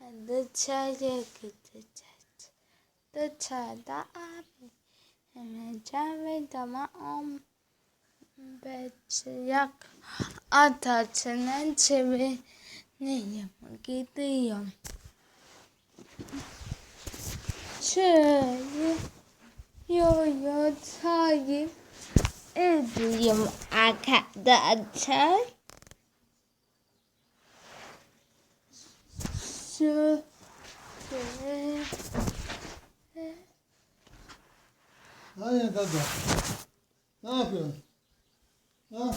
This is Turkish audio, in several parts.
dışarıya gideceğiz. Dışarıda abi hemen ve tamam Beçyak atasının çevireyim gidiyorum. Şöyle yoyo takip ediyorum arkadaşlar. Şöyle Hayır dede. Ne yapıyorsun? Ha?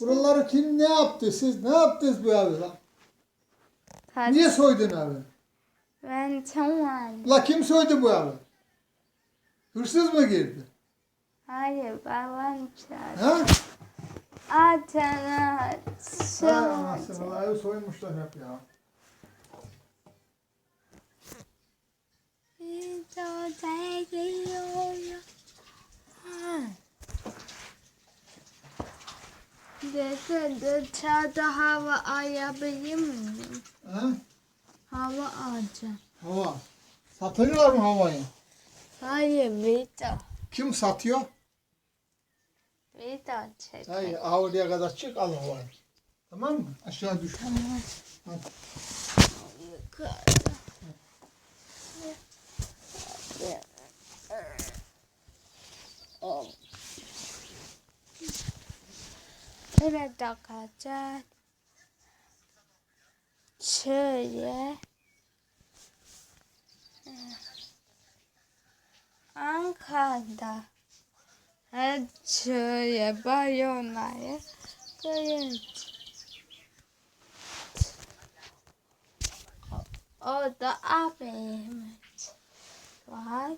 Buraları kim ne yaptı? Siz ne yaptınız bu evi lan? Niye soydun evi? Ben tamam. La kim soydu bu evi? Hırsız mı girdi? Hayır babam çağırdı. Ha? Atana la evi soymuşlar hep ya. Dede dışarıda hava alabilir miyim? Ha? Hava alacağım. Hava. Satıyorlar mı havayı? Hayır video. Kim satıyor? Video çek. Hayır, kadar çık al havayı. Tamam mı? Aşağı düş. Yukarıda. Evet arkadaşlar. Şöyle. Ankara'da. Her şöyle bayonları görüyoruz. Orada abimiz var.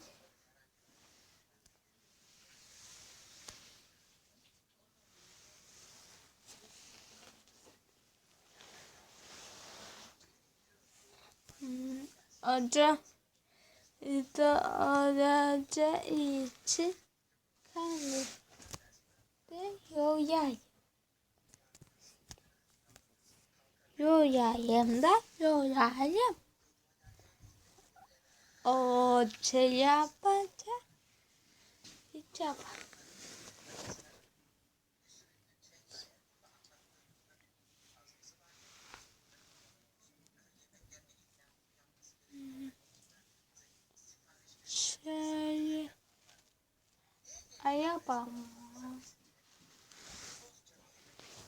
Hmm, Orada da araca için kaldı. Yol yay. Yol yayım da yol yayım. O şey yapacak. Hiç yapar. Yapalım.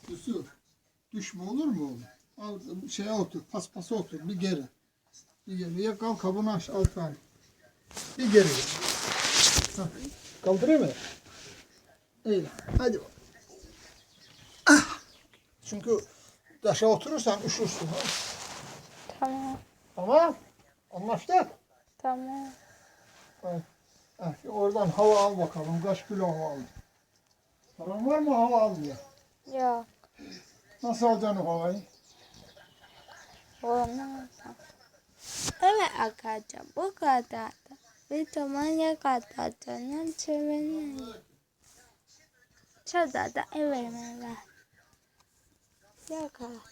Yusuf. Düşme olur mu oğlum? Al şeye otur, paspasa otur, bir geri. Bir geri. Ya kalk kabını aç alt tane. Bir geri. Hah. Kaldırayım mı? İyi. Hadi. bak. Ah. Çünkü taşa oturursan üşürsün. Ha? Tamam. Tamam. Anlaştık. Tamam. Evet. Şimdi oradan hava al bakalım. Kaç kilo hava aldın? Paran var mı hava al diye? Yok. Nasıl alacaksın o havayı? Olmaz. Evet arkadaşlar bu kadar da. Bir zaman yakaladığını çevirin. Şurada da evime ver. Yakaladım.